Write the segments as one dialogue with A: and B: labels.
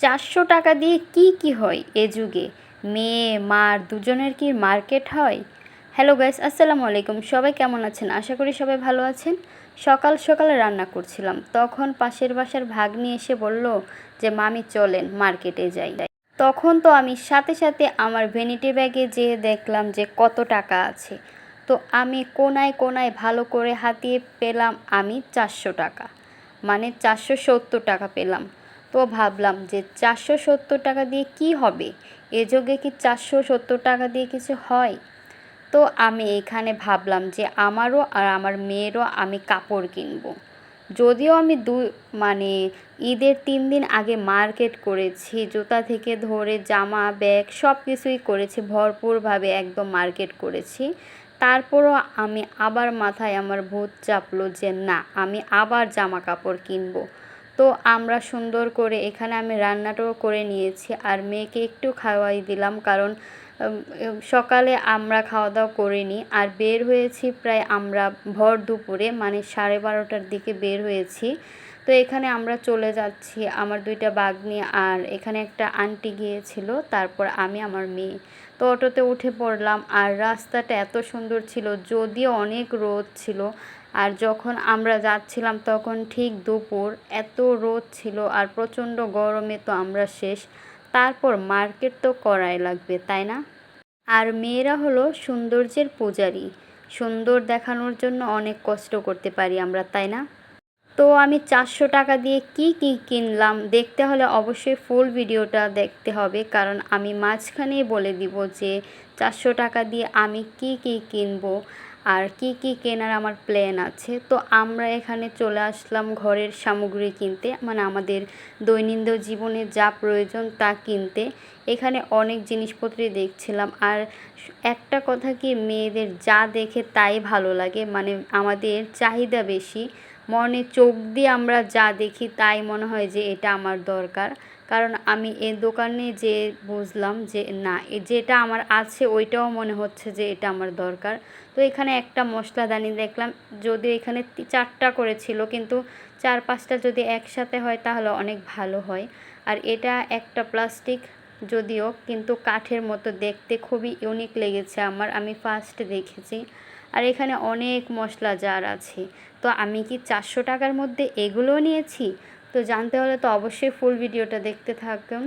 A: চারশো টাকা দিয়ে কি কি হয় এ যুগে? মেয়ে, মার, দুজনের কি মার্কেট হয়? হ্যালো গাইস, আসসালামু আলাইকুম। সবাই কেমন আছেন? আশা করি সবাই ভালো আছেন। সকাল সকালে রান্না করছিলাম। তখন পাশের বাসার ভাগ্নি এসে বলল যে, মামি, চলেন মার্কেটে যাই। তখন তো আমি সাথে সাথে আমার ভ্যানিটি ব্যাগে যেয়ে দেখলাম যে, কত টাকা আছে। তো আমি কোনায় কোনায় ভালো করে হাতিয়ে পেলাম আমি চারশো টাকা। মানে চারশো সত্তর টাকা পেলাম। তো ভাবলাম যে চারশো সত্তর টাকা দিয়ে কি হবে? এ যুগে কি চারশো সত্তর টাকা দিয়ে কিছু হয়? তো আমি এখানে ভাবলাম যে আমারও আর আমার মেয়েরও আমি কাপড় কিনবো। যদিও আমি দু মানে ঈদের তিন দিন আগে মার্কেট করেছি, জুতা থেকে ধরে জামা, ব্যাগ সব কিছুই করেছি, ভরপুরভাবে একদম মার্কেট করেছি। তারপরও আমি আবার মাথায় আমার ভূত চাপলো যে না, আমি আবার জামা কাপড় কিনবো। তো আমরা সুন্দর করে এখানে আমি রান্নাটাও করে নিয়েছি আর মেয়েকে একটু খাওয়াই দিলাম কারণ সকালে আমরা খাওয়া দাওয়া করিনি আর বের হয়েছি প্রায় আমরা ভর দুপুরে মানে সাড়ে বারোটার দিকে বের হয়েছি। তো এখানে আমরা চলে যাচ্ছি আমার দুইটা বাগনি আর এখানে একটা আন্টি গিয়েছিল, তারপর আমি আমার মেয়ে। তো অটোতে উঠে পড়লাম আর রাস্তাটা এত সুন্দর ছিল, যদিও অনেক রোদ ছিল আর যখন আমরা যাচ্ছিলাম তখন ঠিক দুপুর, এত রোদ ছিল আর প্রচণ্ড গরমে তো আমরা শেষ। তারপর মার্কেট তো করাই লাগবে, তাই না? আর মেয়েরা হলো সৌন্দর্যের পূজারী। সুন্দর দেখানোর জন্য অনেক কষ্ট করতে পারি আমরা, তাই না? তো আমি চারশো টাকা দিয়ে কি কি কিনলাম দেখতে হলে অবশ্যই ফুল ভিডিওটা দেখতে হবে, কারণ আমি মাঝখানেই বলে দিব যে চারশো টাকা দিয়ে আমি কি কি কিনবো। আর কি কি কেনার আমার প্ল্যান আছে? তো আমরা এখানে চলে আসলাম ঘরের সামগ্রী কিনতে। মানে আমাদের দৈনন্দিন জীবনে যা প্রয়োজন তা কিনতে। এখানে অনেক জিনিসপত্রই দেখছিলাম। আর একটা কথা কি, মেয়েদের যা দেখে তাই ভালো লাগে। মানে আমাদের চাহিদা বেশি। মনে চোখ দিয়ে আমরা যা দেখি তাই মনে হয় যে এটা আমার দরকার। কারণ আমি এ দোকানে যে বুঝলাম যে না যেটা আমার আছে ওইটাও মনে হচ্ছে যে এটা আমার দরকার। তো এখানে একটা মশলাদানি দেখলাম যদিও এখানে চারটা করেছিল কিন্তু চার পাঁচটা যদি একসাথে হয় তাহলে অনেক ভালো হয়। আর এটা একটা প্লাস্টিক যদিও, কিন্তু কাঠের মতো দেখতে খুবই ইউনিক লেগেছে আমার, আমি ফার্স্ট দেখেছি। আর এখানে অনেক মশলা জার আছে। তো আমি কি চারশো টাকার মধ্যে এগুলোও নিয়েছি? তো জানতে হলে তো অবশ্যই ফুল ভিডিওটা দেখতে থাকুন।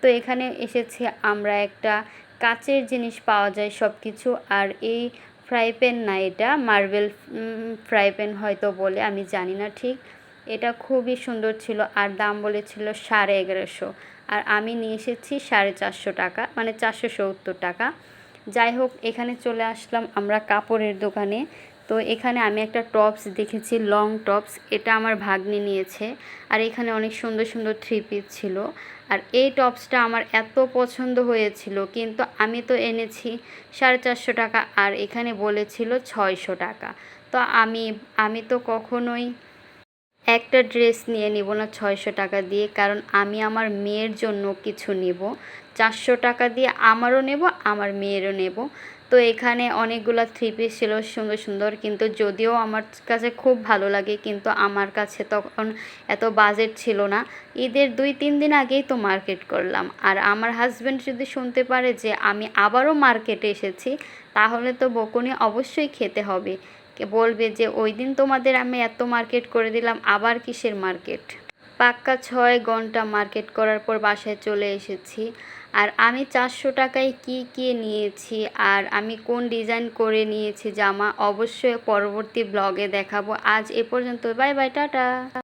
A: তো এখানে এসেছে আমরা একটা কাচের জিনিস পাওয়া যায় সব কিছু আর এই ফ্রাই প্যান না এটা মার্বেল ফ্রাই প্যান হয়তো বলে, আমি জানি না ঠিক। এটা খুবই সুন্দর ছিল আর দাম বলেছিল সাড়ে এগারোশো। আর আমি নিয়ে এসেছি সাড়ে চারশো টাকা মানে চারশো সত্তর টাকা। যাই হোক, এখানে চলে আসলাম আমরা কাপড়ের দোকানে। তো এখানে আমি একটা টপস দেখেছি, লং টপস। এটা আমার ভাগ্নি নিয়েছে। আর এখানে অনেক সুন্দর সুন্দর থ্রি পিস ছিল। আর এই টপসটা আমার এত পছন্দ হয়েছিল, কিন্তু আমি তো এনেছি সাড়ে চারশো টাকা, আর এখানে বলেছিল ছয়শো টাকা। তো আমি আমি তো কখনোই একটা ড্রেস নিয়ে নিব না ছয়শো টাকা দিয়ে, কারণ আমি আমার মেয়ের জন্য কিছু নেব। চারশো টাকা দিয়ে আমারও নেব, আমার মেয়েরও নেব। তো এখানে অনেকগুলো থ্রি পিস ছিল, সুন্দর সুন্দর, কিন্তু যদিও আমার কাছে খুব ভালো লাগে, কিন্তু আমার কাছে তখন এত বাজেট ছিল না। ঈদের দুই, তিন দিন আগেই তো মার্কেট করলাম। আর আমার হাজব্যান্ড যদি শুনতে পারে যে আমি আবারও মার্কেটে এসেছি, তাহলে তো বকুনি অবশ্যই খেতে হবে। বলবে যে, ওই দিন তোমাদের আমি এত মার্কেট করে দিলাম, আবার কিসের মার্কেট? পাক্কা ছয় ঘণ্টা মার্কেট করার পর বাসায় চলে এসেছি। আর আমি চারশো টাকায় কি কি নিয়েছি? আর আমি কোন ডিজাইন করে নিয়েছি জামা? অবশ্যই পরবর্তী ব্লগে দেখাবো। আজ এ পর্যন্ত। Bye bye, tata.